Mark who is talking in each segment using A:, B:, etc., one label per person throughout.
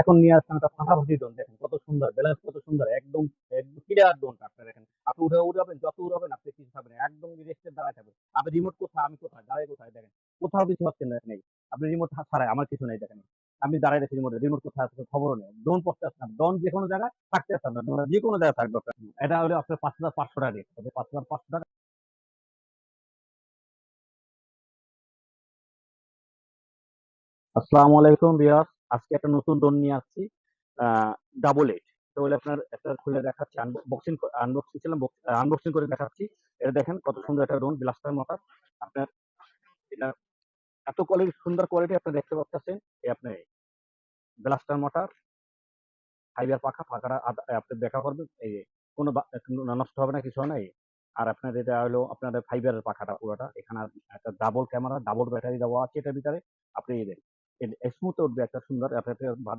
A: এখন নিয়ে আসছেন একটা ফাটাফাটি ড্রোন দেখেন কত সুন্দর ব্যালেন্স কত সুন্দর, একদম একদম ক্লিয়ার ড্রোনটা আপনি দেখেন আপনি উঠে উড়াবেন যত উড়াবেন আপনি কিছু পাবেন। একদম রেস্টে দাঁড়ায় থাকবেন। আপনি রিমোট কোথায়, আমি কোথায়, দাঁড়ায় কোথায়, দেখেন। কোথাও কিছু হচ্ছে না নেই আপনি রিমোট ছাড়াই, আমার কিছু নেই, দেখেন। আমি দাঁড়ায় রেখে রিমোট রিমোট কোথায় আছে খবরও নেই। ড্রোন পড়তে আসছে না ড্রোন যে কোনো জায়গায় থাকতে আসছে না। যে কোনো জায়গায় থাকবে আপনার। এটা হলো আপনার পাঁচ হাজার পাঁচশো টাকা রেট পাঁচ হাজার পাঁচশো টাকা আসসালামু আলাইকুম বিয়াস আজকে একটা নতুন ড্রোন নিয়ে আসছি ডাবল এইট তো হলে আপনার একটা খুলে দেখাচ্ছি আনবক্সিং আনবক্সিং ছিলাম আনবক্সিং করে দেখাচ্ছি। এটা দেখেন কত সুন্দর একটা ড্রোন ব্লাস্টার মোটর আপনার এটা এত কোয়ালিটি সুন্দর কোয়ালিটি আপনি দেখতে পাচ্ছেন, এই আপনি ব্লাস্টার মোটর ফাইবার পাখা পাখাটা আপনি দেখা করবেন এই কোনো নষ্ট হবে না, কিছু হবে না আর আপনার এটা হলো, আপনাদের ফাইবারের পাখাটা, পুরোটা, এখানে একটা ডাবল ক্যামেরা ডাবল ব্যাটারি দেওয়া আছে এটার ভিতরে। আপনি এই স্মুথ উঠবে একটা সুন্দর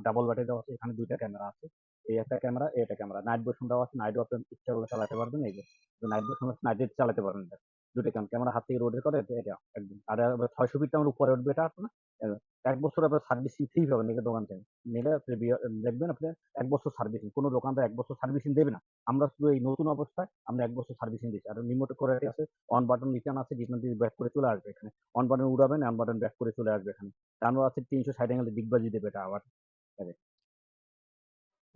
A: ডাবল ব্যাটারি দেওয়া আছে, এখানে দুইটা ক্যামেরা আছে। এই একটা ক্যামেরা এই একটা ক্যামেরা নাইট ভার্সন দেওয়া আছে নাইট আপনি ইচ্ছা করলে চালাতে পারবেন, এই যে। নাইট ভার্সন নাইট চালাতে পারবেন। দুটো ক্যামেরা ক্যামেরা হাত থেকে রোডে করে, এটা একদম। আর ছয়শো ফিট আমার উপরে উঠবে, এটা আপনার এক বছর আপনার সার্ভিসিং ফ্রি পাবেন এই দোকান থেকে? নিলে দেখবেন আপনি এক বছর সার্ভিসিং কোনো দোকানদার এক বছর সার্ভিসিং দেবে না। আমরা শুধু এই নতুন অবস্থায় আমরা এক বছর সার্ভিসিং দিচ্ছি। আর রিমোট করে আছে অন বাটন রিটার্ন আছে, যেখান দিয়ে ব্যাক করে চলে আসবে এখানে। অন বাটন উড়াবেন অন বাটন ব্যাক করে চলে আসবে এখানে। টানো আছে, তিনশো ষাট অ্যাঙ্গেলে ডিগবাজি দেবে এটা আবার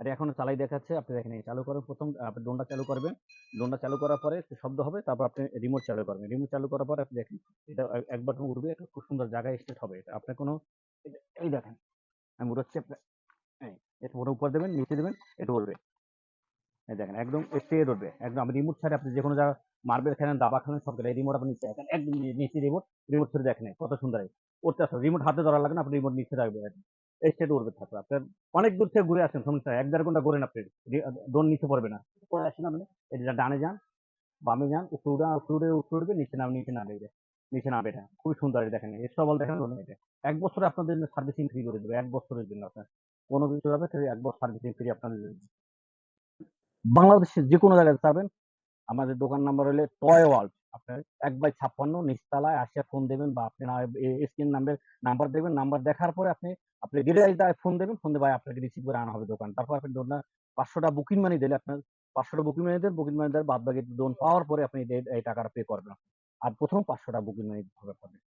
A: এখানে। এটা এখন চালাই দেখাচ্ছে, আপনি দেখেন এই চালু করার প্রথম আপনি ডোনটা চালু করবেন ডোনটা চালু করার পরে একটু শব্দ হবে, তারপর আপনি রিমোট চালু করবেন রিমোট চালু করার পরে আপনি দেখেন এটা এক- বাটন উঠবে, এটা খুব সুন্দর জায়গায় স্টেট হবে এটা আপনার কোনো, এই- দেখেন, আমি উড়াচ্ছি আপনি এই, এটা পুরো উপর দেবেন, নিচে দেবেন, এটা উঠবে এই দেখেন, একদম স্টেট উঠবে একদম আপনি রিমোট ছাড়া আপনি যে কোনো জায়গায় মার্বেল খেলেন, দাবা খেলেন, সব খেলেন রিমোট আপনি নিচে রাখেন একদম নিচে রিমোট রিমোট ছেড়ে দেখেন, কত সুন্দর। উঠতে আসলে রিমোট হাতে ধরা লাগে না, আপনি রিমোট নিচে রাখবেন এই স্টেট আপনার অনেক দূর থেকে ঘুরে আসেন, সমস্যা এক দেড় ঘণ্টা ঘুরেন আপনি। ডোন নিচে পড়বে না। পরে আসেন আপনি। যে ডানে যান, বামে যান, উপরে উপরে উপরে নিচে নিচে এটা নিচে এটা। খুবই সুন্দর দেখেন। এর সবল দেখেন এটা। এক বছরে আপনাদের সার্ভিসিং ফ্রি করে দেবে, এক বছরের জন্য আপনার। কোনো কিছু হবে এক বছর সার্ভিসিং ফ্রি আপনাদের। বাংলাদেশের যে কোনো জায়গায় পাবেন আমাদের দোকান নাম্বার হলে টয় ওয়ার্ল্ড আপনার এক বাই ছাপ্পান্ন, নিচতলায় আসিয়া ফোন দেবেন বা আপনি স্ক্রিন নাম্বার নাম্বার দেবেন। নাম্বার দেখার পরে আপনি আপনি ডিটেলস ফোন দেবেন ফোন দেবে আপনাকে রিসিভ করে আনা হবে দোকান। তারপর আপনি ধরুন পাঁচশোটা বুকিং মানি দিলে আপনার, পাঁচশোটা বুকিং মানি দেন বুকিং মানি দেওয়ার বাদ বাকি লোন পাওয়ার পরে আপনি এই- টাকাটা পে করবেন। আর প্রথম পাঁচশোটা বুকিং মানি হবে আপনাদের